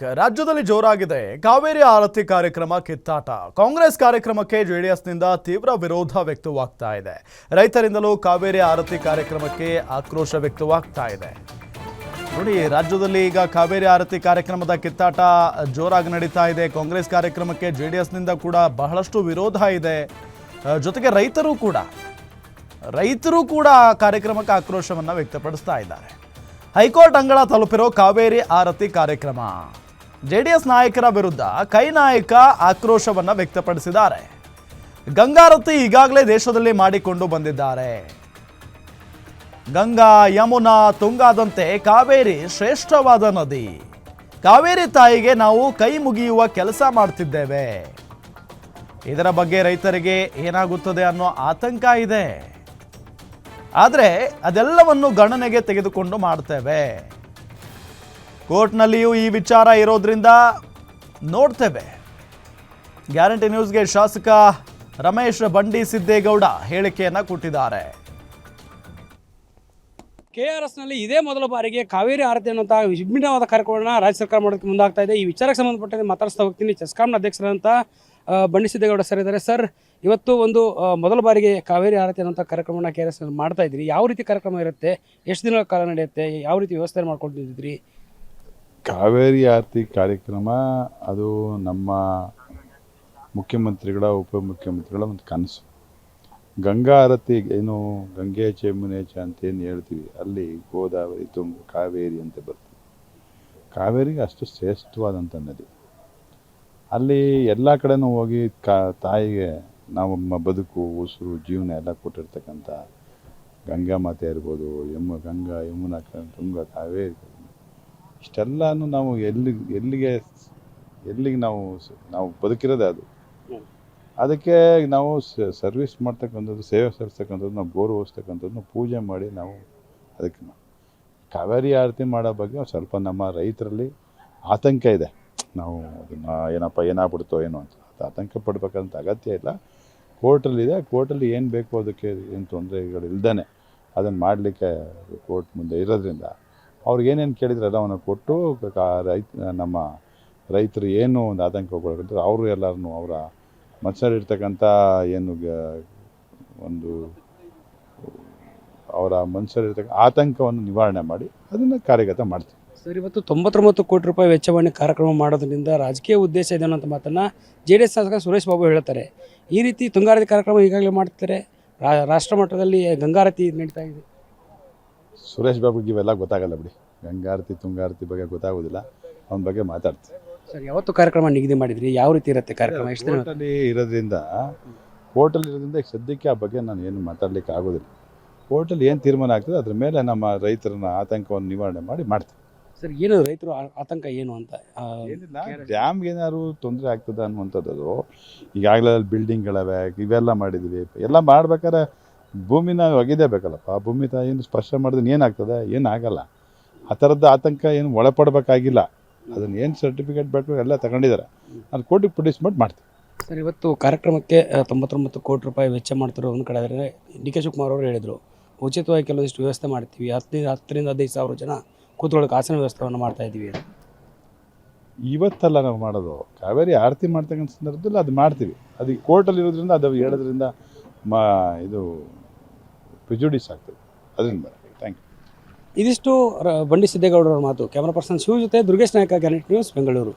Back ರಾಜ್ಯದಲ್ಲಿ ಜೋರಾಗಿದೆ. ಕಾವೇರಿ ಆರತಿ ಕಾರ್ಯಕ್ರಮ ಕಿತ್ತಾಟ. ಕಾಂಗ್ರೆಸ್ ಕಾರ್ಯಕ್ರಮಕ್ಕೆ ಜೆಡಿಎಸ್ನಿಂದ ತೀವ್ರ ವಿರೋಧ ವ್ಯಕ್ತವಾಗ್ತಾ ಇದೆ. ರೈತರಿಂದಲೂ ಕಾವೇರಿ ಆರತಿ ಕಾರ್ಯಕ್ರಮಕ್ಕೆ ಆಕ್ರೋಶ ವ್ಯಕ್ತವಾಗ್ತಾ ಇದೆ. ನೋಡಿ, ರಾಜ್ಯದಲ್ಲಿ ಈಗ ಕಾವೇರಿ ಆರತಿ ಕಾರ್ಯಕ್ರಮದ ಕಿತ್ತಾಟ ಜೋರಾಗಿ ನಡೀತಾ ಇದೆ. ಕಾಂಗ್ರೆಸ್ ಕಾರ್ಯಕ್ರಮಕ್ಕೆ ಜೆಡಿಎಸ್ನಿಂದ ಕೂಡ ಬಹಳಷ್ಟು ವಿರೋಧ ಇದೆ. ಜೊತೆಗೆ ರೈತರು ಕೂಡ. ರೈತರು ಕೂಡ ಕಾರ್ಯಕ್ರಮಕ್ಕೆ ಆಕ್ರೋಶವನ್ನು ವ್ಯಕ್ತಪಡಿಸ್ತಾ ಇದ್ದಾರೆ. ಹೈಕೋರ್ಟ್ ಅಂಗಳ ತಲುಪಿರೋ ಕಾವೇರಿ ಆರತಿ ಕಾರ್ಯಕ್ರಮ. ಜೆಡಿಎಸ್ ನಾಯಕರ ವಿರುದ್ಧ ಕೈ ನಾಯಕ ಆಕ್ರೋಶವನ್ನು ವ್ಯಕ್ತಪಡಿಸಿದ್ದಾರೆ. ಗಂಗಾರತಿ ಈಗಾಗಲೇ ದೇಶದಲ್ಲಿ ಮಾಡಿಕೊಂಡು ಬಂದಿದ್ದಾರೆ. ಗಂಗಾ, ಯಮುನಾ, ತುಂಗಾದಂತೆ ಕಾವೇರಿ ಶ್ರೇಷ್ಠವಾದ ನದಿ. ಕಾವೇರಿ ತಾಯಿಗೆ ನಾವು ಕೈ ಮುಗಿಯುವ ಕೆಲಸ ಮಾಡ್ತಿದ್ದೇವೆ. ಇದರ ಬಗ್ಗೆ ರೈತರಿಗೆ ಏನಾಗುತ್ತದೆ ಅನ್ನೋ ಆತಂಕ ಇದೆ. ಆದರೆ ಅದೆಲ್ಲವನ್ನು ಗಣನೆಗೆ ತೆಗೆದುಕೊಂಡು ಮಾಡ್ತೇವೆ. ಕೋರ್ಟ್ನಲ್ಲಿಯೂ ಈ ವಿಚಾರ ಇರೋದ್ರಿಂದ ನೋಡ್ತೇವೆ. ಗ್ಯಾರಂಟಿ ನ್ಯೂಸ್ಗೆ ಶಾಸಕ ರಮೇಶ್ ಬಂಡಿ ಸಿದ್ದೇಗೌಡ ಹೇಳಿಕೆಯನ್ನ ಕೊಟ್ಟಿದ್ದಾರೆ. ಕೆ ಆರ್ ಎಸ್ನಲ್ಲಿ ಇದೇ ಮೊದಲ ಬಾರಿಗೆ ಕಾವೇರಿ ಆರತಿ ಅನ್ನುವಂಥ ವಿಭಿನ್ನವಾದ ಕಾರ್ಯಕ್ರಮವನ್ನು ರಾಜ್ಯ ಸರ್ಕಾರ ಮಾಡೋದಕ್ಕೆ ಮುಂದಾಗ್ತಾ ಇದೆ. ಈ ವಿಚಾರಕ್ಕೆ ಸಂಬಂಧಪಟ್ಟಂತೆ ಮಾತಾಡ್ತಾ ಹೋಗ್ತೀನಿ. ಚೆಸ್ಕಾಂನ ಅಧ್ಯಕ್ಷರಾದಂಥ ಬಂಡಿ ಸಿದ್ದೇಗೌಡ ಸರ್ ಇದ್ದಾರೆ. ಸರ್, ಇವತ್ತು ಒಂದು ಮೊದಲ ಬಾರಿಗೆ ಕಾವೇರಿ ಆರತಿ ಅನ್ನುವಂಥ ಕಾರ್ಯಕ್ರಮವನ್ನು ಕೆ ಆರ್ ಎಸ್ನಲ್ಲಿ ಮಾಡ್ತಾ ಇದ್ದೀರಿ. ಯಾವ ರೀತಿ ಕಾರ್ಯಕ್ರಮ ಇರುತ್ತೆ? ಎಷ್ಟು ದಿನಗಳ ಕಾಲ ನಡೆಯುತ್ತೆ? ಯಾವ ರೀತಿ ವ್ಯವಸ್ಥೆ ಮಾಡ್ಕೊಂಡಿದ್ರಿ ಕಾವೇರಿ ಆರತಿ ಕಾರ್ಯಕ್ರಮ, ಅದು ನಮ್ಮ ಮುಖ್ಯಮಂತ್ರಿಗಳ ಉಪಮುಖ್ಯಮಂತ್ರಿಗಳ ಒಂದು ಕನಸು. ಗಂಗಾ ಆರತಿ ಏನು ಗಂಗೆ ಚೆಮ್ಮುನೇಚ ಅಂತ ಏನು ಹೇಳ್ತೀವಿ, ಅಲ್ಲಿ ಗೋದಾವರಿ ತುಂಬ, ಕಾವೇರಿ ಅಂತ ಬರ್ತದೆ ಕಾವೇರಿಗೆ ಅಷ್ಟು ಶ್ರೇಷ್ಠವಾದಂಥ ನದಿ. ಅಲ್ಲಿ ಎಲ್ಲ ಕಡೆನೂ ಹೋಗಿ ಕಾ, ತಾಯಿಗೆ ನಮ್ಮ ಬದುಕು, ಉಸಿರು, ಜೀವನ ಎಲ್ಲ ಕೊಟ್ಟಿರ್ತಕ್ಕಂಥ ಗಂಗಾ ಮಾತೆ ಇರ್ಬೋದು ಯಮ್ಮ ಗಂಗಾ, ಯಮುನಾ ತುಂಗ, ಕಾವೇರಿ. ಇಷ್ಟೆಲ್ಲನೂ ನಾವು ಎಲ್ಲಿ ಎಲ್ಲಿಗೆ ಎಲ್ಲಿಗೆ ನಾವು ಸ- ನಾವು ಬದುಕಿರೋದೇ ಅದು. ಅದಕ್ಕೆ ನಾವು ಸರ್ವಿಸ್ ಮಾಡ್ತಕ್ಕಂಥದ್ದು ಸೇವೆ ಸಲ್ಲಿಸ್ತಕ್ಕಂಥದ್ದು ನಾವು ಗೌರವಿಸ್ತಕ್ಕಂಥದ್ದು ನಾವು ಪೂಜೆ ಮಾಡಿ ನಾವು ಅದಕ್ಕೆ ಕಾವೇರಿ ಆರತಿ ಮಾಡೋ ಬಗ್ಗೆ ಸ್ವಲ್ಪ ನಮ್ಮ ರೈತರಲ್ಲಿ ಆತಂಕ ಇದೆ. ನಾವು ಅದನ್ನು ಏನಪ್ಪ ಏನಾಗ್ಬಿಡ್ತೋ ಏನೋ ಅಂತ. ಅದು ಆತಂಕ ಪಡ್ಬೇಕಂತ ಅಗತ್ಯ ಇಲ್ಲ. ಕೋರ್ಟಲ್ಲಿದೆ ಕೋರ್ಟಲ್ಲಿ ಏನು ಬೇಕೋ ಅದಕ್ಕೆ ಏನು ತೊಂದರೆಗಳು ಇಲ್ದೇ ಅದನ್ನು ಮಾಡಲಿಕ್ಕೆ ಕೋರ್ಟ್ ಮುಂದೆ ಇರೋದ್ರಿಂದ ಅವ್ರಿಗೆ ಏನೇನು ಕೇಳಿದ್ರೆ ಎಲ್ಲವನ್ನು ಕೊಟ್ಟು ರೈತ, ನಮ್ಮ ರೈತರು ಏನು ಒಂದು ಆತಂಕ ಅವರು ಎಲ್ಲರನ್ನೂ ಅವರ ಮನಸ್ಸಲ್ಲಿರ್ತಕ್ಕಂಥ ಏನು ಒಂದು ಅವರ ಮನಸ್ಸಲ್ಲಿರ್ತಕ್ಕ ಆತಂಕವನ್ನು ನಿವಾರಣೆ ಮಾಡಿ ಅದನ್ನು ಕಾರ್ಯಗತ ಮಾಡ್ತೀವಿ. ಸರ್, ಇವತ್ತು ತೊಂಬತ್ತೊಂಬತ್ತು ಕೋಟಿ ರೂಪಾಯಿ ವೆಚ್ಚವನ್ನು ಕಾರ್ಯಕ್ರಮ ಮಾಡೋದ್ರಿಂದ ರಾಜಕೀಯ ಉದ್ದೇಶ ಇದೇನೋ ಅಂತ ಮಾತನ್ನು ಜೆ ಡಿ ಎಸ್ ಶಾಸಕ ಸುರೇಶ್ ಬಾಬು ಹೇಳ್ತಾರೆ ಈ ರೀತಿ ತುಂಗಾರತಿ ಕಾರ್ಯಕ್ರಮ ಈಗಾಗಲೇ ಮಾಡ್ತಾರೆ ರಾಷ್ಟ್ರ ಮಟ್ಟದಲ್ಲಿ ಗಂಗಾರತಿ ನಡೀತಾ ಇದೆ. ಸುರೇಶ್ ಬಾಬುಗೆ ಇವೆಲ್ಲ ಗೊತ್ತಾಗಲ್ಲ ಬಿಡಿ. ಗಂಗಾರತಿ ತುಂಗಾರತಿ ಬಗ್ಗೆ ಗೊತ್ತಾಗೋದಿಲ್ಲ. ಅವನ ಬಗ್ಗೆ ಮಾತಾಡ್ತೀವಿ ಸರ್ ಯಾವತ್ತು ಕಾರ್ಯಕ್ರಮ ನಿಗದಿ ಮಾಡಿದ್ರಿ? ಯಾವ ರೀತಿ ಇರುತ್ತೆ ಕಾರ್ಯಕ್ರಮ? ಎಷ್ಟು ದಿನ ಕೋರ್ಟಲ್ಲಿ ಇರೋದ್ರಿಂದ ಹೋಟೆಲ್ ಇರೋದ್ರಿಂದ ಈಗ ಸದ್ಯಕ್ಕೆ ಆ ಬಗ್ಗೆ ನಾನು ಏನು ಮಾತಾಡ್ಲಿಕ್ಕೆ ಆಗೋದಿಲ್ಲ. ಹೋಟೆಲ್ ಏನು ತೀರ್ಮಾನ ಆಗ್ತದೆ ಅದ್ರ ಮೇಲೆ ನಮ್ಮ ರೈತರನ್ನ ಆತಂಕವನ್ನು ನಿವಾರಣೆ ಮಾಡಿ ಮಾಡ್ತೀವಿ. ಸರ್ ಏನು ರೈತರು ಆ- ಆತಂಕ ಏನು ಅಂತ? ಆ, ಏನಿಲ್ಲ ಡ್ಯಾಮ್ಗೆ ಏನಾದ್ರು ತೊಂದರೆ ಆಗ್ತದೆ ಅನ್ನುವಂಥದ್ದು ಈಗಾಗಲೇ ಅಲ್ಲಿ ಬಿಲ್ಡಿಂಗ್ಗಳವೆ ಇವೆಲ್ಲ ಮಾಡಿದ್ವಿ. ಎಲ್ಲ ಮಾಡ್ಬೇಕಾದ್ರೆ ಭೂಮಿನ ಒಗಿದೇ ಬೇಕಲ್ಲಪ್ಪ ಆ ಭೂಮಿ ತಾಯಿನ ಸ್ಪರ್ಶ ಮಾಡಿದ್ರೆ ಏನಾಗ್ತದೆ ಏನಾಗಲ್ಲ ಆ ಥರದ್ದು ಆತಂಕ ಏನು ಒಳಪಡಬೇಕಾಗಿಲ್ಲ. ಅದನ್ನ ಏನು ಸರ್ಟಿಫಿಕೇಟ್ ಬೇಕು ಎಲ್ಲ ತಗೊಂಡಿದ್ದಾರೆ ಅದು ಕೋರ್ಟಿಗೆ ಪ್ರೊಡ್ಯೂಸ್ ಮಾಡಿ ಮಾಡ್ತೀವಿ. ಸರ್ ಇವತ್ತು ಕಾರ್ಯಕ್ರಮಕ್ಕೆ ತೊಂಬತ್ತೊಂಬತ್ತು ಕೋಟಿ ರೂಪಾಯಿ ವೆಚ್ಚ ಮಾಡ್ತಿರೋ ಒಂದು ಕಡೆ ಆದರೆ ಡಿ ಕೆ ಶಿವಕುಮಾರ್ ಅವರು ಹೇಳಿದರು ಉಚಿತವಾಗಿ ಕೆಲವೊಂದಿಷ್ಟು ವ್ಯವಸ್ಥೆ ಮಾಡ್ತೀವಿ. ಹತ್ತರಿಂದ ಹತ್ತರಿಂದ ಹದಿನೈದು ಸಾವಿರ ಜನ ಕೂತ್ಕೊಳ್ಳೋಕೆ ಆಸನ ವ್ಯವಸ್ಥೆಯನ್ನು ಮಾಡ್ತಾ ಇದ್ದೀವಿ. ಇವತ್ತಲ್ಲ ನಾವು ಮಾಡೋದು. ಕಾವೇರಿ ಆರತಿ ಮಾಡ್ತಕ್ಕಂಥ ಸಂದರ್ಭದಲ್ಲಿ ಅದು ಮಾಡ್ತೀವಿ. ಅದು ಕೋರ್ಟಲ್ಲಿರೋದ್ರಿಂದ ಕೋರ್ಟಲ್ಲಿ ಇರೋದ್ರಿಂದ ಅದು ಹೇಳೋದ್ರಿಂದ ಮಾ ಇದು ಪ್ರಿಜುಡಿಸ್ ಆಗ್ತದೆ. ಅದರಿಂದ ಥ್ಯಾಂಕ್ ಯು ಇದಿಷ್ಟು ಬಂಡಿ ಸಿದ್ದೇಗೌಡರ ಮಾತು. ಕ್ಯಾಮರಾ ಪರ್ಸನ್ ಶಿವ ಜೊತೆ ದುರ್ಗೇಶ್ ನಾಯಕ ಗ್ಯಾನೆಟ್ ನ್ಯೂಸ್ ಬೆಂಗಳೂರು